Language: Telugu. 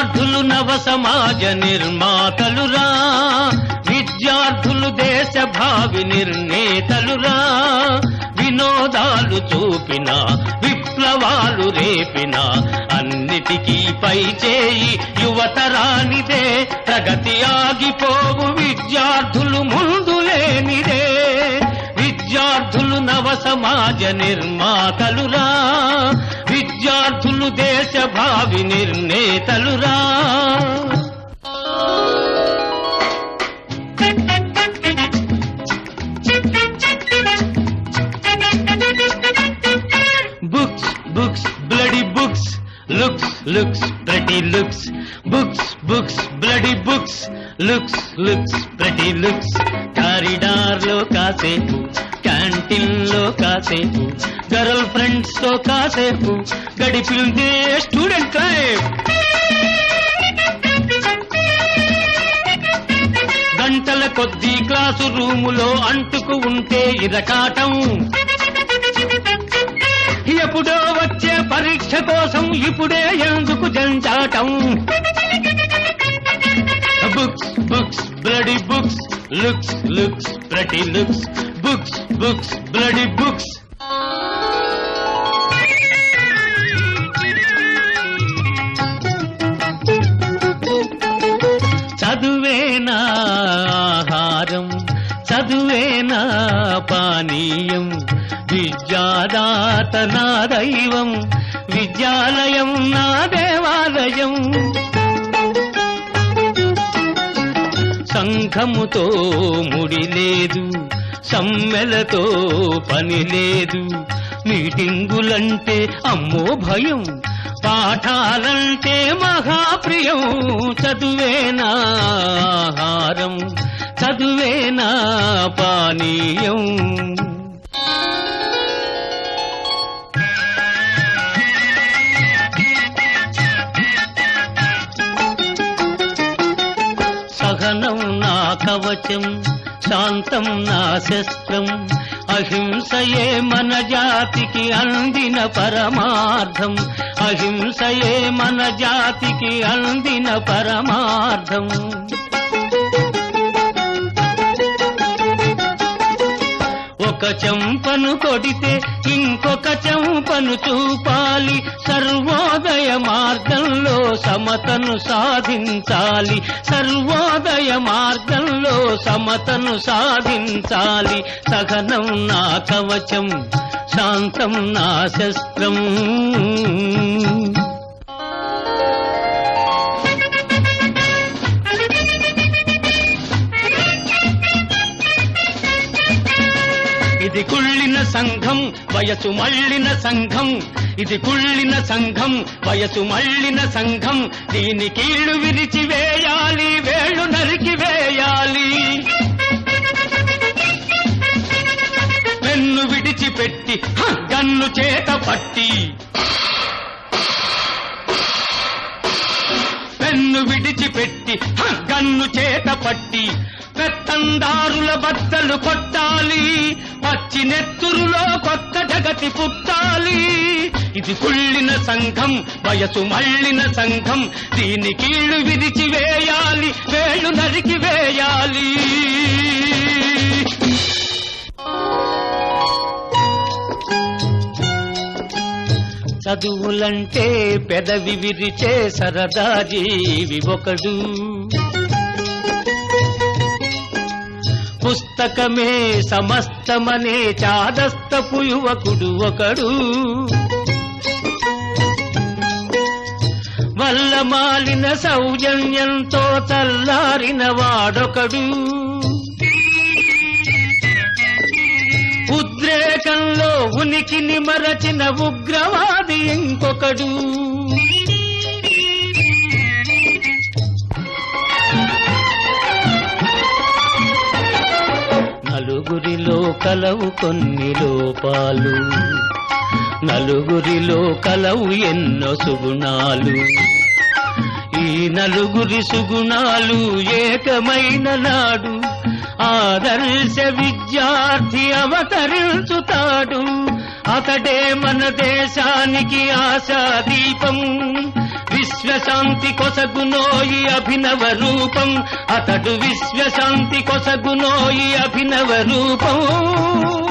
విద్యార్థులు నవ సమాజ నిర్మాతలురా. విద్యార్థులు దేశ భావి నిర్ణేతలురా. వినోదాలు చూపిన విప్లవాలు రేపిన అన్నిటికీ పై చేయి యువతరానిదే. ప్రగతి ఆగిపోవు విద్యార్థులు ముందు లేనిదే. విద్యార్థులు నవ సమాజ నిర్మాతలురా. దేశ భావి నిర్ణేతలురా. Books books bloody books looks looks ప్రతి looks. Books books bloody books looks looks ప్రతి లుక్స్. కారిడార్లో కాసేపు క్యాంటీన్లో కాసేపు గర్ల్ ఫ్రెండ్స్తో కాసేపు గడిపిందే స్టూడెంట్ లైఫ్ గంటల కొద్దీ క్లాసు రూములో అంటుకు ఉంటే ఇరకాటం. ఎప్పుడో వచ్చే పరీక్ష కోసం ఇప్పుడే ఎందుకు జంచాటం books books bloody books looks looks ప్రతి looks books books bloody books పానీయం విద్యాదాత నా దైవం విద్యాలయం నా దేవాలయం. సంఘముతో ముడి లేదు సమ్మెలతో పని లేదు మీటింగులంటే అమ్మో భయం పాఠాలంటే మహాప్రియం. చదువేనా ఆహారం చదువేనా పానీయం? సహనం నా కవచం శాంతం నా శస్త్రం అహింసయే మన జాతికి అందిన పరమార్థం అహింసయే మన జాతికి అందిన పరమార్థం. ఒక చెంపను కొడితే ఇంకొక చెంపను చూపాలి. సర్వోదయ మార్గంలో సమతను సాధించాలి. సర్వోదయ మార్గంలో సమతను సాధించాలి. సహనం నా కవచం శాంతం నా శస్త్రం. ఇది కుళ్ళిన సంఘం వయసు మళ్ళిన సంఘం. ఇది కుళ్ళిన సంఘం వయసు మళ్ళిన సంఘం. దీని కీళ్ళు విరిచి వేయాలి వేళ్ళు నరికి వేయాలి. పెన్ను విడిచిపెట్టి గన్ను చేత పట్టి. పెన్ను విడిచిపెట్టి గన్ను చేత పట్టి. పెత్తందారుల బద్దలు కొట్టాలి. పచ్చి నెత్తురులో కొత్త జగతి పుట్టాలి. ఇది కుళ్ళిన సంఘం వయసు మళ్ళిన సంఘం. దీని కీళ్ళు విరిచి వేయాలి వేళ్ళు నరికి వేయాలి. చదువులంటే పెదవి విరిచే సరదా జీవి ఒకడు. పుస్తకమే సమస్తమనే చాదస్తపు యువకుడు ఒకడు. వల్ల మాలిన సౌజన్యంతో తల్లారిన వాడొకడు. ఉద్రేకంలో ఉనికిని మరచిన ఉగ్రవాది ఇంకొకడు. నలుగురిలో కలవు కొన్ని లోపాలు. నలుగురిలో కలవు ఎన్నో సుగుణాలు. ఈ నలుగురి సుగుణాలు ఏకమైన నాడు ఆదర్శ విద్యార్థి అవతరించుతాడు. అతడే మన దేశానికి ఆశా దీపం. విశ్వశాంతి కొసగునోయి అభినవ రూపం. అతడు విశ్వశాంతి కొసగునోయి అభినవ రూపం.